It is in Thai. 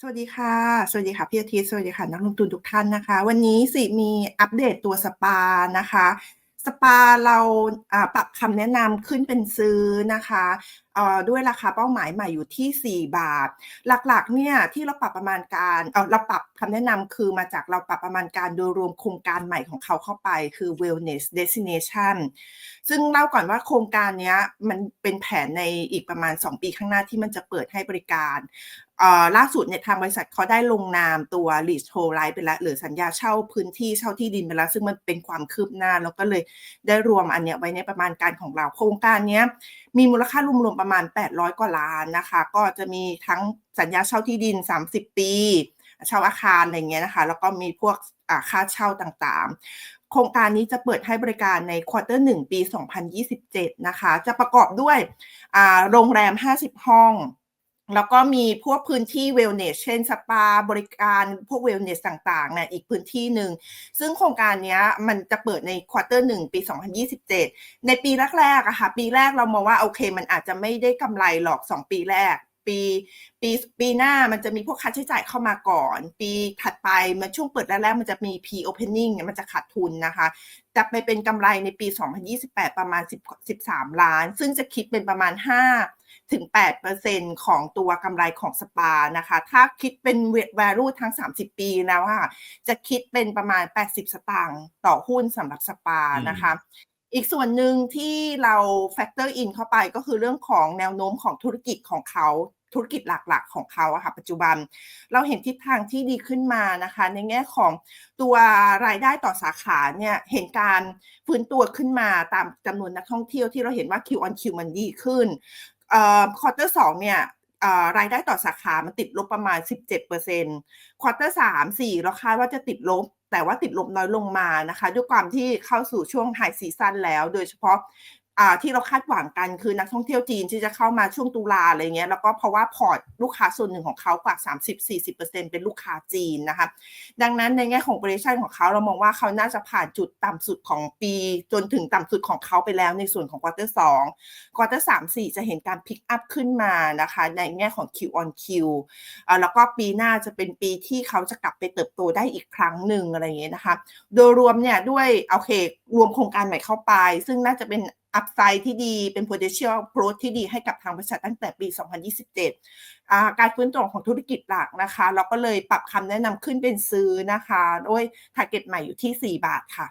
สวัสดีค่ะ สวัสดีค่ะพี่อาทิตย์ สวัสดีค่ะนักลงทุนทุกท่านนะคะ วันนี้สิมีอัปเดตตัวสปานะคะ สปาเราปรับคำแนะนำขึ้นเป็นซื้อนะคะด้วยราคาเป้าหมายใหม่อยู่ที่ 4 บาท หลักๆเนี่ยที่เราปรับประมาณการเเราปรับคำแนะนำคือมาจากเราปรับประมาณการโดยรวมโครงการใหม่ของเขาเข้าไปคือ wellness destination ซึ่งเล่าก่อนว่าโครงการนี้มันเป็นแผนในอีกประมาณ 2 ปีข้างหน้าที่มันจะเปิดให้บริการล่าสุดเนี่ยทางบริษัทเขาได้ลงนามตัว lease hold right ไปแล้วหรือสัญญาเช่าพื้นที่เช่าที่ดินไปแล้ว ซึ่งมันเป็นความคืบหน้า แล้วก็เลยได้รวมอันเนี้ยไว้ในประมาณการของเรา โครงการนี้มีมูลค่ารวมๆประมาณ 800 กว่าล้านนะคะ ก็จะมีทั้งสัญญาเช่าที่ดิน 30 ปี เช่าอาคารอะไรเงี้ยนะคะ แล้วก็มีพวกค่าเช่าต่างๆ โครงการนี้จะเปิดให้บริการในควอเตอร์หนึ่งปี 2027 นะคะ จะประกอบด้วยโรงแรม 50 ห้องแล้วก็มีพวกพื้นที่เวลเนสเช่นสปาบริการพวกเวลเนสต่างๆนะอีกพื้นที่หนึ่ง ซึ่งโครงการนี้มันจะเปิดในควอเตอร์หนึ่งปี 2027 ในปีแรกๆอะค่ะปีแรกเรามองว่าโอเค มันอาจจะไม่ได้กำไรหรอก 2 ปีแรก ปีปีปีหน้ามันจะมีพวกค่าใช้จ่ายเข้ามาก่อน ปีถัดไปมันช่วงเปิดแรกๆมันจะมี P opening เนี่ยมันจะขาดทุนนะคะจะไปเป็นกำไรในปี 2028 ประมาณ 10 13 ล้าน ซึ่งจะคิดเป็นประมาณ 5 ถึง 8%ของตัวกำไรของสปานะคะ ถ้าคิดเป็น value ทั้ง 30 ปีแล้วค่ะจะคิดเป็นประมาณ 80 สตางค์ต่อหุ้นสำหรับสปานะคะอีกส่วนหนึ่งที่เรา factor in เข้าไปก็คือเรื่องของแนวโน้มของธุรกิจของเขา ธุรกิจหลักๆ ของเขาอะค่ะปัจจุบัน เราเห็นทิศทางที่ดีขึ้นมานะคะ ในแง่ของตัวรายได้ต่อสาขาเนี่ยเห็นการฟื้นตัวขึ้นมาตามจำนวนนักท่องเที่ยวที่เราเห็นว่า Q on Q มันดีขึ้นควอเตอร์สองเนี่ยรายได้ต่อสาขามันติดลบประมาณ 17%ควอเตอร์สามสี่เราคาดว่าจะติดลบ แต่ว่าติดลบน้อยลงมานะคะ ด้วยความที่เข้าสู่ช่วงไฮซีซันแล้ว โดยเฉพาะ ที่เราคาดหวังกันคือนักท่องเที่ยวจีนที่จะเข้ามาช่วงตุลาอะไรเงี้ยแล้วก็เพราะว่าพอร์ตลูกค้าส่วนหนึ่งของเขากว่า 30-40%เป็นลูกค้าจีนนะคะดังนั้นในแง่ของบริษัทของเขาเรามองว่าเขาน่าจะผ่านจุดต่ำสุดของปี จนถึงต่ำสุดของเขาไปแล้วในส่วนของควอเตอร์สองควอเตอร์สามสี่จะเห็นการพิกอัพขึ้นมานะคะในแง่ของ Q on Q แล้วก็ปีหน้าจะเป็นปีที่เขาจะกลับไปเติบโตได้อีกครั้งหนึ่งอะไรเงี้ยนะคะโดยรวมเนี่ยด้วยโอเครวมโครงการใหม่เข้าไป ซึ่งน่าจะเป็น อัพไซด์ที่ดีเป็น potential growth ที่ดีให้กับทางบริษัทตั้งแต่ปี 2027 การฟื้นตัวของธุรกิจหลักนะคะ เราก็เลยปรับคำแนะนำขึ้นเป็นซื้อนะคะ ด้วย target ใหม่อยู่ที่ 4 บาทค่ะ